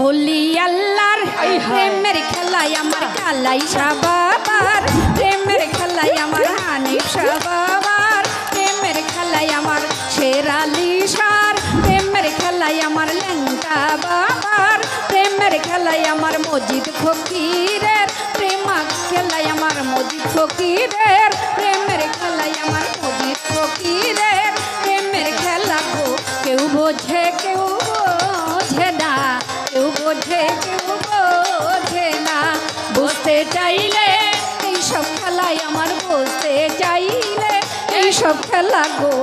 ওলি আল্লাহর প্রেমের খেলায় আমার কালাই সাবাবার প্রেমের খেলায় আমার হানি সাবাবার প্রেমের খেলায় আমার শেরালি সার প্রেমের খেলায় আমার লেঙ্কা বাবার প্রেমের খেলায় আমার মজিদ ফকিরের প্রেমা খেলায় আমার মজিদ ফকিরের প্রেমের খেলায় আমার মজিদ ফকিরের প্রেমের খেলা গো কেউ বোঝে কেউ বোঝে না কেউ বোঝে কেউ বোঝে না বুঝতে চাইলে এইসব খেলায় আমার বুঝতে চাইলে এইসব খেলা গো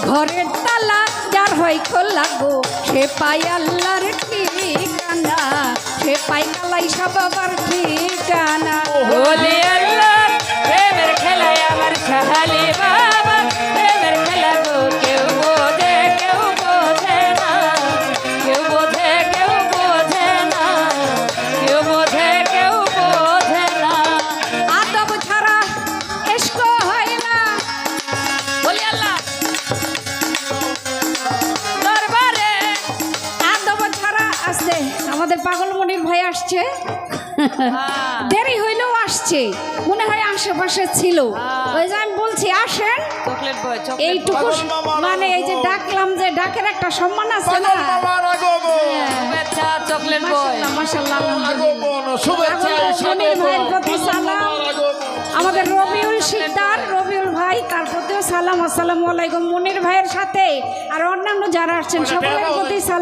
ঘরের তালা যার হয় খোলা গো, সে পাই আল্লাহর ঠিকানা, সে পাই কালাই সব আবার ঠিকানা। হলে আল্লাহ খেলায় আমার সাহালি বা পাগল মনির ভাই আসছে। দেরি হইলেও আসছে। মনে হয় আশেপাশে ছিল। ওই যে আমি বলছি আসেন। এইটুকু মানে এই যে ডাকলাম যে ডাকের একটা সম্মান আছে না? আমাদের রবিউল শিকদার রবিউল ভাই তার প্রতিও সালাম আসসালাম আলাইকুম। মনির ভাইয়ের সাথে আর অন্যান্য যারা আসছেন সকলের প্রতি সালাম।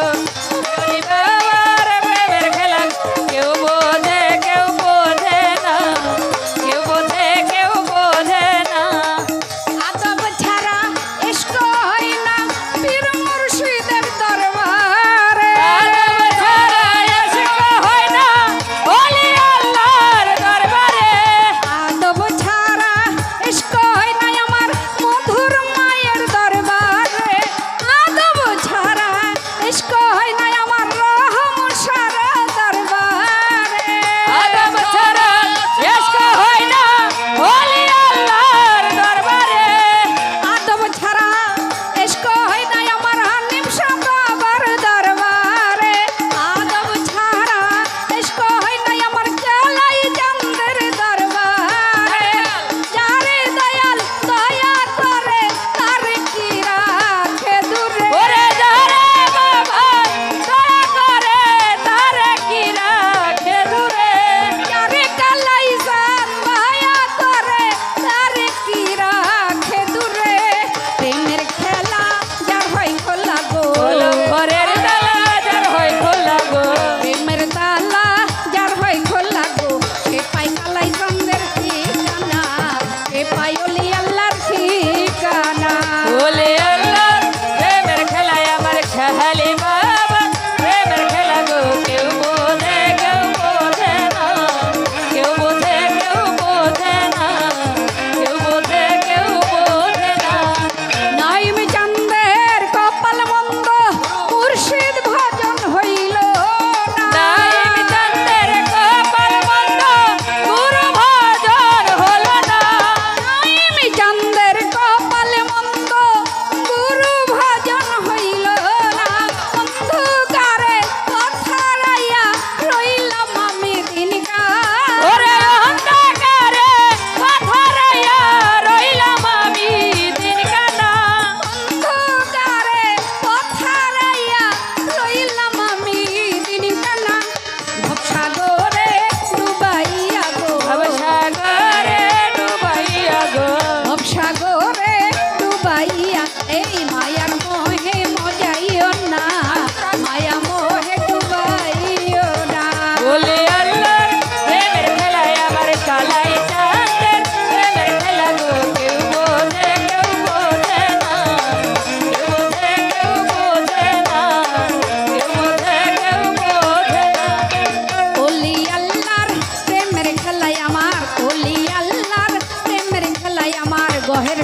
love.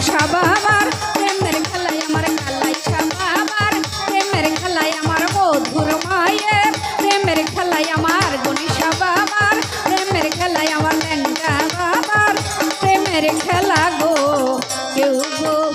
সাবাবার প্রেমের খেলায় আমার খেলায় সাবাবার প্রেমের খেলায় আমার মধুর মায়ের, প্রেমের খেলায় আমার গুণী সাবাবার প্রেমের খেলায় আমার ল্যাংটা বাবার, প্রেমের খেলা গো, কেউ গো